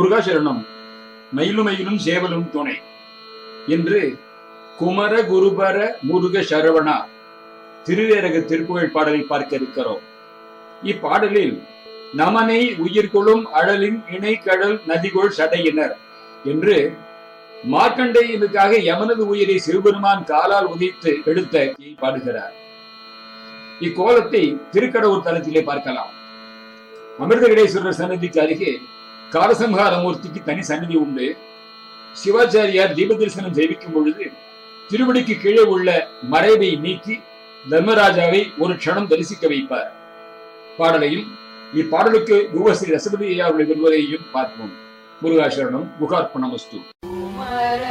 முருகாசரணம் மயிலுமையிலும் சேவலும் துணை. என்று குமர குருபர முருக சரவணா திருவேரக திருப்புகழ் பாடலை பார்க்க இருக்கிறோம். இப்பாடலில் நமனை உயிர்கொள்ளும் அழலின் இணைக்கடல் நதிகோள் சடையினர் என்று மார்க்கண்டேயனுக்காக யமனது உயிரை சிவபெருமான் காலால் உதைத்து எடுத்த பாடுகிறார். இக்கோலத்தை திருக்கடவுர் தலத்திலே பார்க்கலாம். அமிர்தகடேஸ்வரர் சன்னதிக்கு அருகே காரசம்ஹாரமூர்த்திக்கு தனி சன்னதி உண்டு. சிவாச்சாரியார் தீப தரிசனம் செய்விக்கும் பொழுது திருவடிக்கு கீழே உள்ள மறைவை நீக்கி தர்மராஜாவை ஒரு க்ஷணம் தரிசிக்க வைப்பார். பாடலையும் இப்பாடலுக்கு யுவஸ்ரீ ரசபதி ஐயா அவர்கள் வருவதையும் பார்ப்போம். முருகாசரணம் குகார்ப்பணமஸ்து குமர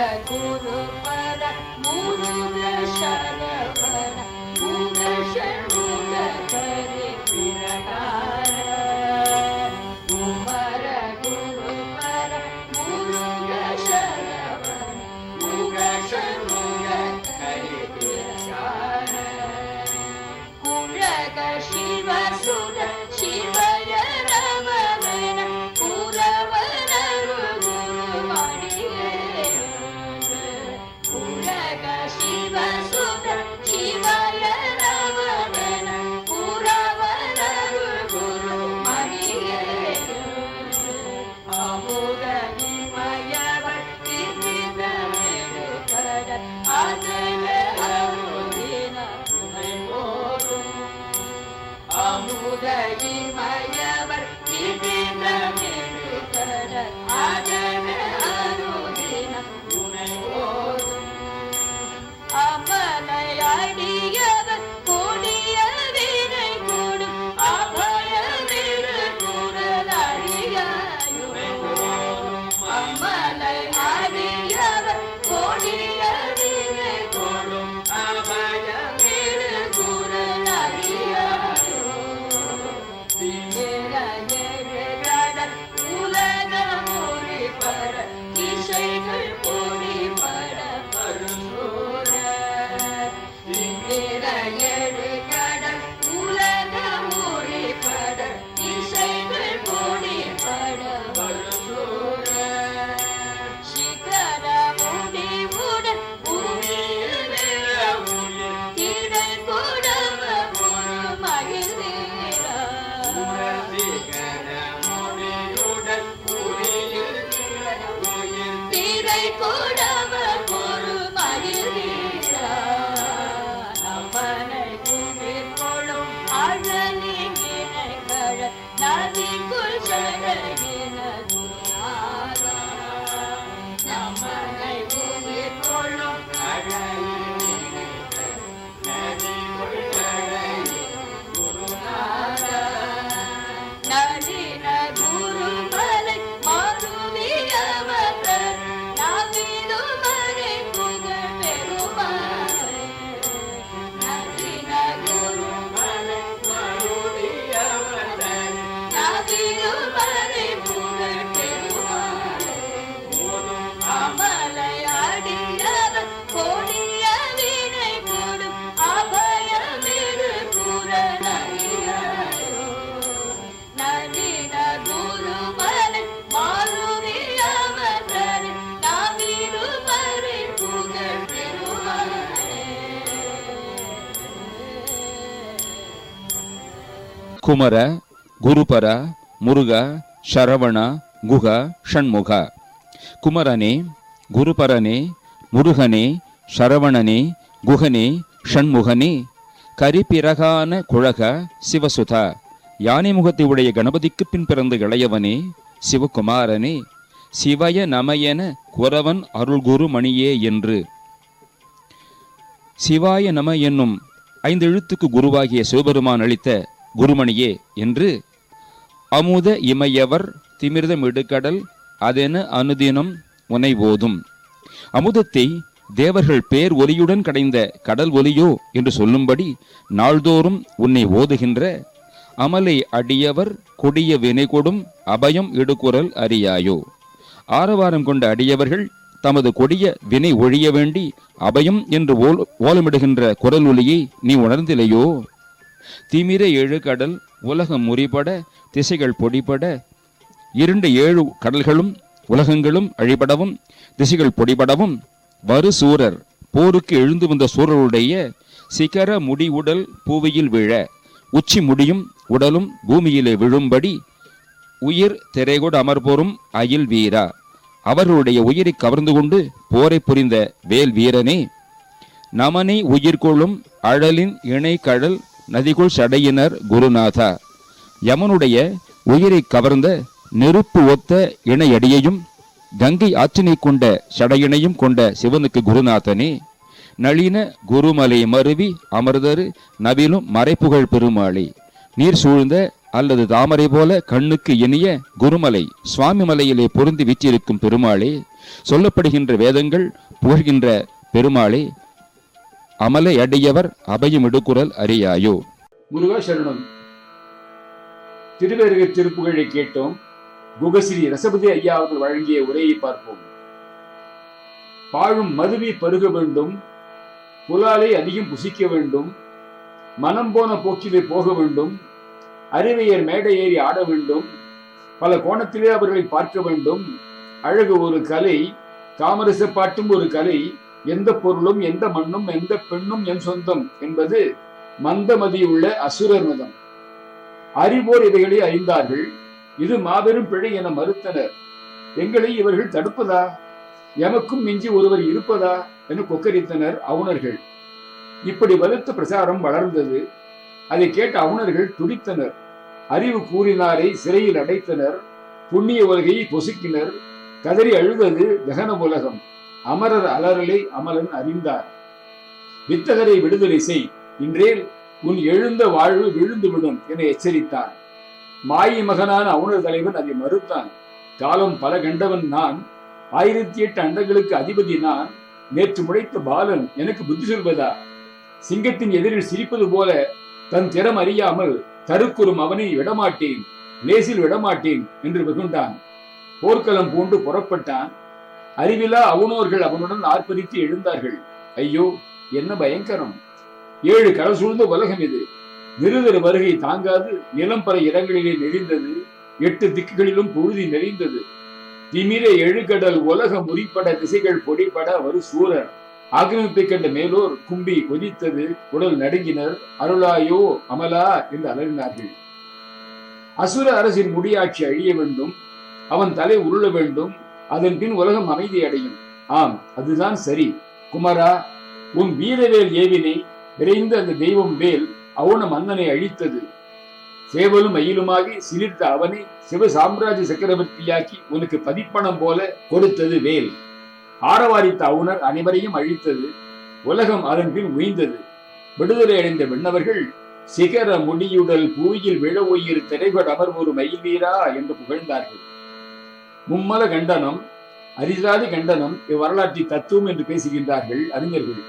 குமர குருபர முருக சரவண குக ஷண்முக குமரனே குருபரனே முருகனே சரவணனே குகனே ஷண்முகனே கரிப்பிறகான குழக சிவசுத. யானை முகத்தை உடைய கணபதிக்கு பின் பிறந்த இளையவனே சிவகுமாரனே சிவய நமயன குரவன் அருள்குரு மணியே என்று. சிவாய நம என்னும் ஐந்து எழுத்துக்கு குருவாகிய சிவபெருமான் அளித்த குருமணியே என்று அமுத இமையவர் திமிர்தம் இடுக்கடல் அதென அனுதினம் உனை ஓதும் அமுதத்தை தேவர்கள் பேர் ஒலியுடன் கடைந்த கடல் ஒலியோ என்று சொல்லும்படி நாள்தோறும் உன்னை ஓதுகின்ற அமலை அடியவர் கொடிய வினை கொடும் அபயம் இடுக்குரல் அறியாயோ. ஆரவாரம் கொண்ட அடியவர்கள் தமது கொடிய வினை ஒழிய வேண்டி அபயம் என்று ஓல் ஓலமிடுகின்ற குரல் ஒலியை நீ உணர்ந்திலையோ? திமிர எழுகடல் உலகம் முறிபட திசைகள் பொடிபட இருண்ட ஏழு கடல்களும் உலகங்களும் அழிபடவும் திசைகள் பொடிபடவும் வரு சூரர் போருக்கு எழுந்து வந்த சூரருடைய சிகர முடி உடல் பூவியில் விழ உச்சி முடியும் உடலும் பூமியிலே விழும்படி உயிர் திரைகொடு அமர்போரும் அயில் வீரா. அவர்களுடைய உயிரை கவர்ந்து கொண்டு போரை புரிந்த வேல் வீரனே நமனை உயிர்கொள்ளும் அழலின் இணை கடல் நதிக்குள் சடையினர் குருநாதா. யமனுடைய உயிரை கவர்ந்த நெருப்பு ஒத்த இணையடியையும் கங்கை ஆற்றினை கொண்ட சடையினையும் கொண்ட சிவனுக்கு குருநாதனே நளின குருமலை மருவி அமர்தரு நவிலும் மறைப்புகழ் பெருமாளே நீர் சூழ்ந்த அல்லது தாமரை போல கண்ணுக்கு இனிய குருமலை சுவாமி மலையிலே பொருந்தி வீற்றிருக்கும் பெருமாளே சொல்லப்படுகின்ற வேதங்கள் புகழ்கின்ற பெருமாளே அமலை அடியவர் அபயம் எடுக்குரல் அறியாயோ? முருகா சரணம். திருவேருக திருப்புகழை கேட்டோம். குகஸ்ரீ ரசபதி ஐயா அவர்கள் வழங்கிய உரையை பார்ப்போம். பாழும் மதுவை பருக வேண்டும். புலாலை அதிகம் புசிக்க வேண்டும். மனம் போன போக்கிலே போக வேண்டும். அறிவையர் மேடை ஏறி ஆட வேண்டும். பல கோணத்திலே அவர்களை பார்க்க வேண்டும். அழகு ஒரு கலை காமரச பாட்டும் ஒரு கலை எந்த பொருளும் எந்த மண்ணும் எந்த பெண்ணும் என் சொந்தம் என்பது மந்தமதியுள்ள அசுரர் மதம். அறிவோர் இவைகளை அறிந்தார்கள். இது மாபெரும் பிழை என மறுத்தனர். எங்களை இவர்கள் தடுப்பதா? எமக்கும் மிஞ்சி ஒருவர் இருப்பதா? என கொக்கரித்தனர் அவுணர்கள். இப்படி வலுத்த பிரசாரம் வளர்ந்தது. அதை கேட்ட அவுணர்கள் துடித்தனர். அறிவு கூறினாரை சிறையில் அடைத்தனர். புண்ணிய உலகையை பொசுக்கினர். கதறி அழுவது தகன உலகம். அமரர் அலறலை அமலன் அறிந்தார். வித்தகரை விடுதலை செய் இன்றே உன் எழுந்த வாழ்வு விழுந்து விடும் என எச்சரித்தான் மாயி மகனான அவுணர் தலைவன் அதை மறுத்தான். காலம் பல கண்டவன் நான் ஆயிரத்தி எட்டு அண்டங்களுக்கு அதிபதி நான் நேற்று முளைத்த பாலன் எனக்கு புத்தி சொல்வதா? சிங்கத்தின் எதிரில் சிரிப்பது போல தன் திறம் அறியாமல் தருக்குறும் அவனை விடமாட்டேன் லேசில் விடமாட்டேன் என்று வெகுண்டான் போர்க்களம் பூண்டு புறப்பட்டான் அறிவிலா அவுணோர்கள் அவனுடன் ஆர்ப்பரித்து எழுந்தார்கள். ஐயோ என்ன பயங்கரம். ஏழு கடல் சூழ்ந்த உலகம் இது. நிருதர் வருகை தாங்காது. நிலம் பல இடங்களிலே நெறிந்தது எட்டு திக்குகளிலும் புழுதி நெறிந்தது திமிர எழுகடல் உலக முறிப்பட திசைகள் பொடிப்பட வரு சூரர். ஆக்கிரமிப்பை கண்ட மேலோர் கும்பி கொதித்தது. உடல் நடுங்கினர். அருளாயோ அமலா என்று அலறினார்கள். அசுர அரசின் முடியாட்சி அழிய வேண்டும். அவன் தலை உருள வேண்டும். அதன் பின் உலகம் அமைதி அடையும். ஆம் அதுதான் சரி. குமரா உன் வீரவேல் ஏவினை விரைந்து அந்த தெய்வம் வேல் அவன மன்னனை அழித்தது. சேவலும் மயிலுமாகி சிலிர்த்த அவனை சிவ சாம்ராஜ்ய சக்கரவர்த்தியாக்கி உனக்கு பதிப்பணம் போல கொடுத்தது வேல். ஆரவாரித்த அவுணர் அனைவரையும் அழித்தது. உலகம் அதன் பின் உய்ந்தது. விடுதலை அடைந்த விண்ணவர்கள் சிகர முடியுடல் பூயில் விழ உயிர் திரைகொட அமர்வொரு மயில் வீரா என்று புகழ்ந்தார்கள். மும்மல கண்டனம் அரிசாதி கண்டனம் இவ்வரலாற்றை தத்துவம் என்று பேசுகின்றார்கள் அறிஞர்கள்.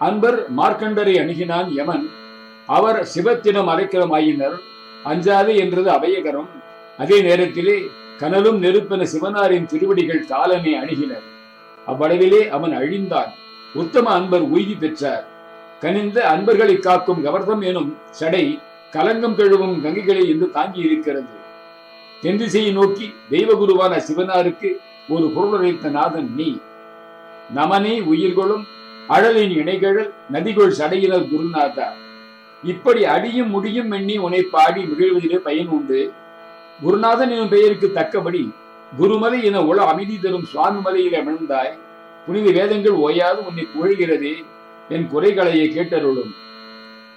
அன்பர் மார்க்கண்டரை அணுகினான் யமன் அவர் சிவத்திடம் அரைக்கலமாயினர் அஞ்சாது என்றது அபயகரம். அதே நேரத்திலே கனலும் நெருப்பென சிவனாரின் திருவடிகள் காலனை அணுகினர். அவ்வளவிலே அவன் அழிந்தான். உத்தம அன்பர் உய்தி பெற்றார். கனிந்த அன்பர்களை காக்கும் கவர்தம் எனும் சடை கலங்கம் கழுவும் கங்கைகளை என்று தாங்கி இருக்கிறது தென் திசையை நோக்கி தெய்வகுருவான சிவனாருக்கு ஒரு பொருளுரைத்த நாதன் நீ. நமனே உயிர்களும் அழலின் இணைகழல் நதிகள் சடையினர் குருநாதா. இப்படி அடியும் முடியும் எண்ணி உன்னை பாடி மகிழ்வதிலே பயன் உண்டு. குருநாதன் எனும் பெயருக்கு தக்கபடி குருமலை என உள அமைதி தரும் சுவாமி மலையில் விழுந்தாய் புனித வேதங்கள் ஓயாது உன்னை புகழ்கிறதே. என் குறைகளையே கேட்டருளும்.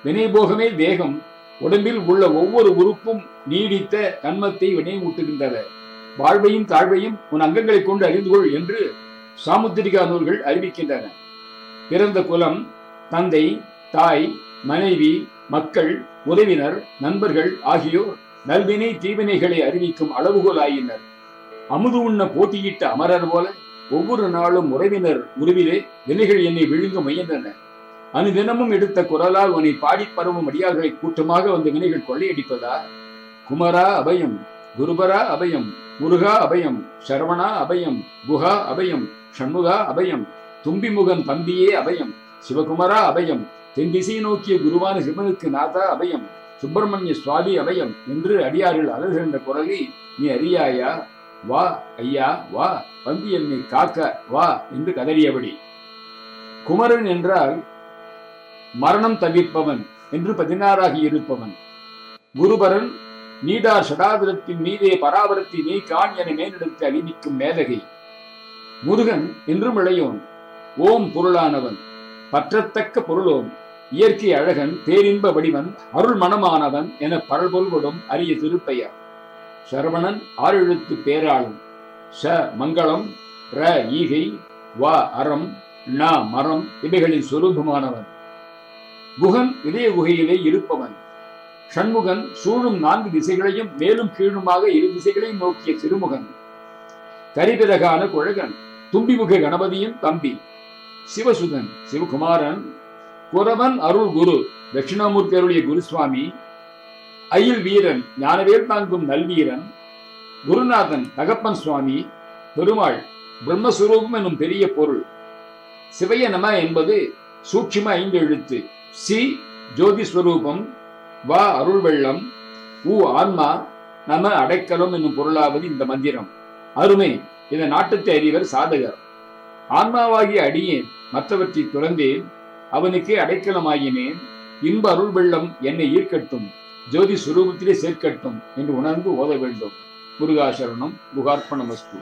வினைபோகமே தேகம் உடம்பில் உள்ள ஒவ்வொரு உறுப்பும் நீடித்த தன்மத்தை வினைமூட்டுகின்றன வாழ்வையும் தாழ்வையும் உன் அங்கங்களைக் கொண்டு அறிந்து கொள் என்று சாமுத்திரிகா நூல்கள் அறிவிக்கின்றன. பிறந்த குலம் தந்தை தாய் மனைவி மக்கள் உறவினர் நண்பர்கள் ஆகியோர் நல்வினை தீவினைகளை அறிவிக்கும் அளவுகோல் ஆயினர் அமுது உண்ண போட்டியிட்ட அமரர் போல ஒவ்வொரு நாளும் உறவினர் உருவிலே வினைகள் என்னை விழுங்க முயன்றன. அனுதினமும் எடுத்த குரலால் உன்னை பாடி பரவும் அடியார்களை கூட்டமாக வந்த வினைகள் கொள்ளையடிப்பதா? குமரா அபயம் குருபரா அபயம் முருகா அபயம் சரவணா அபயம் குஹா அபயம் ஷண்முகா அபயம் தும்பிமுகன் தம்பியே அபயம் சிவகுமரா அபயம் தென் திசையை நோக்கிய குருவான சிவனுக்கு நாதா அபயம் சுப்பிரமணிய சுவாமி அபயம் என்று அடியார்கள் அலறுகின்ற குரலை நீ அறியாயா? வா ஐயா வா வந்து என்னை காக்க வா என்று கதறியபடி. குமரன் என்றால் மரணம் தவிர்ப்பவன் என்று பதினாறாகி இருப்பவன். குருபரன் நீடார் ஷடாதிரத்தின் மீதே பராபரத்தை நீ கான் என மேலெடுத்து அறிவிக்கும் மேலகை. முருகன் என்றும் இளையோன் ஓம் பொருளானவன் பற்றத்தக்க பொருளோம் இயற்கை அழகன் பேரின்ப வடிவன் அருள் மனமானவன் என பரல்பொருள்படும் அரிய திருப்பெயர். சரவணன் ஆறெழுத்து பேராளன். ச மங்களம் ர ஈகை வ அறம் ந மரம் இவைகளின் சொரூபமானவன். குகன் இதய குகையிலே இருப்பவன். ஷண்முகன் சூழும் நான்கு திசைகளையும் மேலும் கீழுமாக இரு திசைகளையும் நோக்கிய சிறுமுகன் கரிபிறகான குழகன் தும்பிமுக கணபதியின் தம்பி. சிவசுதன் சிவகுமாரன். குரவன் அருள் குரு தட்சிணாமூர்த்தி அருளிய குருசுவாமி. அயில் வீரன் ஞானவேல் தாங்கும் நல்வீரன். குருநாதன் தகப்பன் சுவாமி. பெருமாள் பிரம்மஸ்வரூபம் எனும் பெரிய பொருள். சிவய நம என்பது சூட்சும ஐந்து எழுத்து சி ஜோதிஸ்வரூபம் வா அருள் வெள்ளம் உ ஆன்மா நம அடைக்கலம் என்னும் பொருளாவது இந்த மந்திரம். அருமை. இந்த நாட்டத்தை அறிவர் சாதகர். ஆன்மாவாகிய அடியேன் மற்றவற்றை துறந்தேன் அவனுக்கே அடைக்கலமாகினேன் இன்ப அருள் வெள்ளம் என்னை ஈர்க்கட்டும் ஜோதி சுரூபத்திலே சேர்க்கட்டும் என்று உணர்ந்து ஓத வேண்டும். முருகாசரணம் புகார்ப்பணமஸ்து